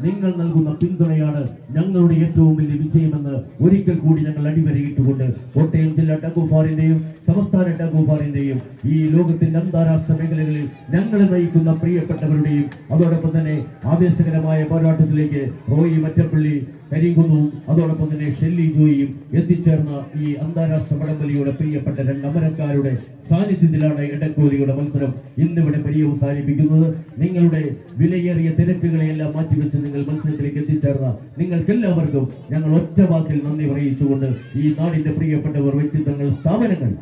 ningal nalgun പിന്തുണയാണ് ഞങ്ങളുടെ ഏറ്റവും വലിയ വിജയമെന്ന് ഒരിക്കൽ കൂടി ഞങ്ങൾ അടിവരയിട്ടുകൊണ്ട് കോട്ടയം ജില്ലാ ടഗുഫാറിന്റെയും സംസ്ഥാന ടഗുഫാറിന്റെയും ഈ ലോകത്തിന്റെ അന്താരാഷ്ട്ര മേഖലകളിൽ ഞങ്ങളെ നയിക്കുന്ന പ്രിയപ്പെട്ടവരുടെയും അതോടൊപ്പം തന്നെ ആവേശകരമായ പോരാട്ടത്തിലേക്ക് റോയി മറ്റപ്പള്ളി കരിങ്കുന്നും. അതോടൊപ്പം തന്നെ ഷെല്ലി ജോയിയും എത്തിച്ചേർന്ന ഈ അന്താരാഷ്ട്ര വടംവലിയുടെ പ്രിയപ്പെട്ട രണ്ട് അമരക്കാരുടെ സാന്നിധ്യത്തിലാണ് ഇടക്കോലിയുടെ മത്സരം ഇന്നിവിടെ പരിയവസാനിപ്പിക്കുന്നത്. നിങ്ങളുടെ വിലയേറിയ തിരക്കുകളെയെല്ലാം മാറ്റിവെച്ച് നിങ്ങൾ മത്സരത്തിലേക്ക് എത്തിച്ചേർന്ന നിങ്ങൾക്ക് എല്ലാവർക്കും ഞങ്ങൾ ഒറ്റ വാക്കിൽ നന്ദി അറിയിച്ചുകൊണ്ട് ഈ നാടിന്റെ പ്രിയപ്പെട്ടവർ വ്യക്തിത്വങ്ങൾ സ്ഥാപനങ്ങൾ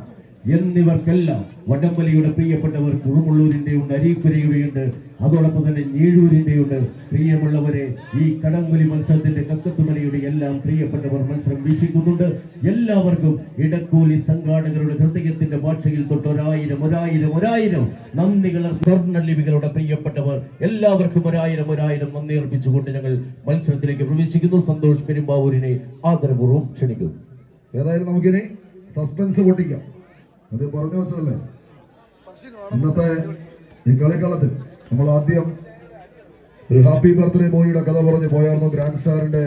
എന്നിവർക്കെല്ലാം വടംവലിയുടെ പ്രിയപ്പെട്ടവർ കുറുമുള്ളൂരിന്റെ ഉണ്ട് അരീക്കുരയുടെ ഉണ്ട് അതോടൊപ്പം തന്നെ ഞീഴൂരിന്റെ ഉണ്ട്. പ്രിയമുള്ളവരെ ഈ കടംവലി മത്സരത്തിന്റെ കക്കത്തുമലയുടെ എല്ലാം പ്രിയപ്പെട്ടവർ മത്സരം വീക്ഷിക്കുന്നുണ്ട്. എല്ലാവർക്കും ഇടക്കൂലി സംഘാടകരുടെ ഹൃദയത്തിന്റെ ഭാഷയിൽ തൊട്ട് ഒരായിരം ഒരായിരം ഒരായിരം നന്ദികൾ സ്വർണലിപികളുടെ പ്രിയപ്പെട്ടവർ എല്ലാവർക്കും ഒരായിരം ഒരായിരം നന്ദി അർപ്പിച്ചുകൊണ്ട് ഞങ്ങൾ മത്സരത്തിലേക്ക് പ്രവേശിക്കുന്നു. സന്തോഷ് പെരുമ്പാവൂരിനെ ആദരപൂർവം ക്ഷണിക്കുന്നു. ഏതായാലും നമുക്കിനി സസ്പെൻസ് പൊട്ടിക്കാം. അത് പറഞ്ഞു വെച്ചതല്ലേ ഇന്നത്തെ ഈ കളിക്കളത്തിൽ നമ്മൾ ആദ്യം ഒരു ഹാപ്പി ബർത്ത്ഡേ ബോയിയുടെ കഥ പറഞ്ഞു പോയായിരുന്നു. ഗ്രാൻഡ് സ്റ്റാറിന്റെ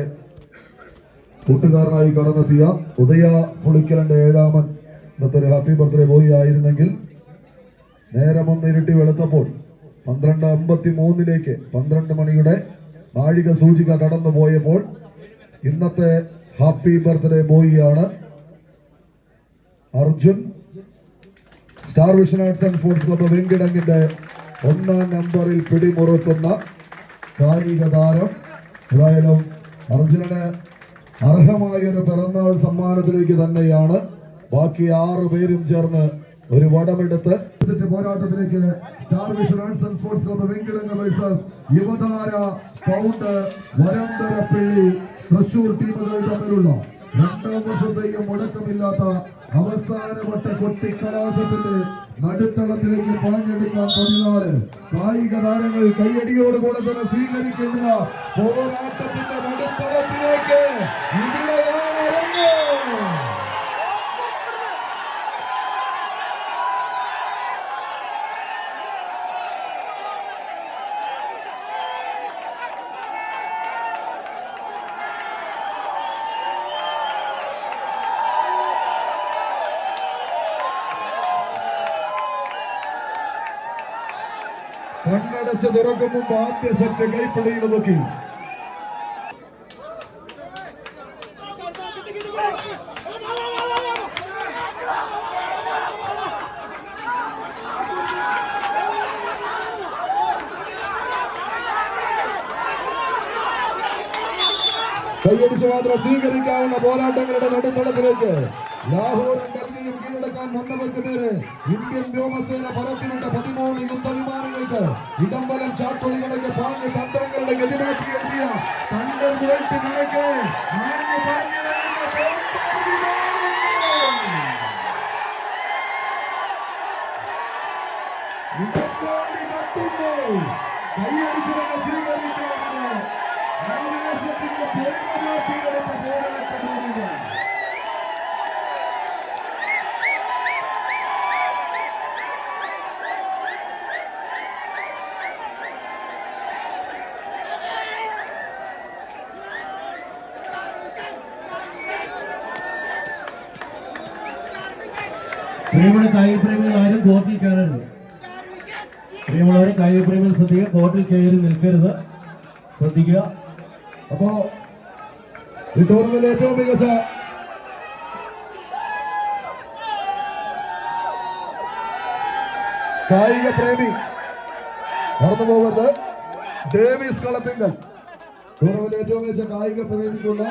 കൂട്ടുകാരനായി കടന്നെത്തിയ ഉദയ പുളിക്കലിന്റെ ഏഴാമൻ ഇന്നത്തെ ഒരു ഹാപ്പി ബർത്ത്ഡേ ബോയി ആയിരുന്നെങ്കിൽ നേരം ഒന്ന് ഇരുട്ടി വെളുത്തപ്പോൾ പന്ത്രണ്ട് അമ്പത്തി മൂന്നിലേക്ക് പന്ത്രണ്ട് മണിയുടെ നാഴിക സൂചിക കടന്നു പോയപ്പോൾ ഇന്നത്തെ happy birthday ബോയിയാണ് Arjun. Star vision arts and sports club വെങ്കിടങ്ങിന്റെ ഒന്നാം നമ്പറിൽ പിടിമുറുക്കുന്ന കായിക താരം. എന്തായാലും അർജുനന് അർഹമായ ഒരു പിറന്നാൾ സമ്മാനത്തിലേക്ക് തന്നെയാണ്. ബാക്കി ആറ് പേരും ചേർന്ന് ഒരു വടമെടുത്ത്. പോരാട്ടത്തിലേക്ക് star vision arts and sports club Venkitangu Yuvathara pound Varantharappilly Thrissur ടീമുകൾ തമ്മിലുള്ള രണ്ടാം വർഷത്തെയും മുടക്കമില്ലാത്ത അവസാനവട്ട കൊട്ടിക്കലാശത്തിന്റെ നടുത്തളത്തിലേക്ക് പാഞ്ഞെടുക്കാൻ പതിനാല് കായിക താരങ്ങൾ കയ്യടിയോടുകൂടെ തന്നെ സ്വീകരിക്കുന്ന പോരാട്ടത്തിന്റെ നടുത്തളത്തിലേക്ക് കണ്ണടച്ച് തുറക്കും മുമ്പ് ആദ്യ സെറ്റ് കൈപ്പിടിയിൽ നോക്കി. കൈയടിച്ച് മാത്രം സ്വീകരിക്കാവുന്ന പോരാട്ടങ്ങളുടെ നടുത്തളത്തിലേക്ക് ലാഹോറും ഡൽഹിയും കീഴടക്കാൻ വന്നവർക്ക് നേരെ ഇന്ത്യൻ വ്യോമസേന പറത്തിവിട്ട പതിമൂന്ന് യുദ്ധവിമാനങ്ങൾക്ക് ഇടംബലം ചാട്ടുളികളൊക്കെ പാഞ്ഞ് തന്ത്രങ്ങളുടെ ഗതിമാറ്റി എത്തിയ തണ്ടർ വേൾട്ട് നിലയ്ക്ക് ആഞ്ഞു പാഞ്ഞു. ഇടത്തോടി കത്തുന്നു കൈയടിച്ച് തന്നെ സ്വീകരിക്കാവുന്ന ആവേശത്തിന്റെ പൂർണമാക്കിയെടുത്ത പോരാട്ടമാണ് പ്രിയമുള്ള കായിക പ്രേമികൾ ആരും കോർട്ടിൽ കയറരുത്. പ്രിയമുള്ളവരെ കായിക പ്രേമികൾ ശ്രദ്ധിക്കുക കോർട്ടിൽ കയറി നിൽക്കരുത്. ശ്രദ്ധിക്കുക. അപ്പോ ഈ ടൂർണമെന്റ് ഏറ്റവും മികച്ച കായിക പ്രേമി മറന്നു പോകുന്നത് ഡേവിസ് കളത്തിങ്കൽ. ടൂർണമെന്റ് ഏറ്റവും മികച്ച കായിക പ്രേമിക്കുള്ള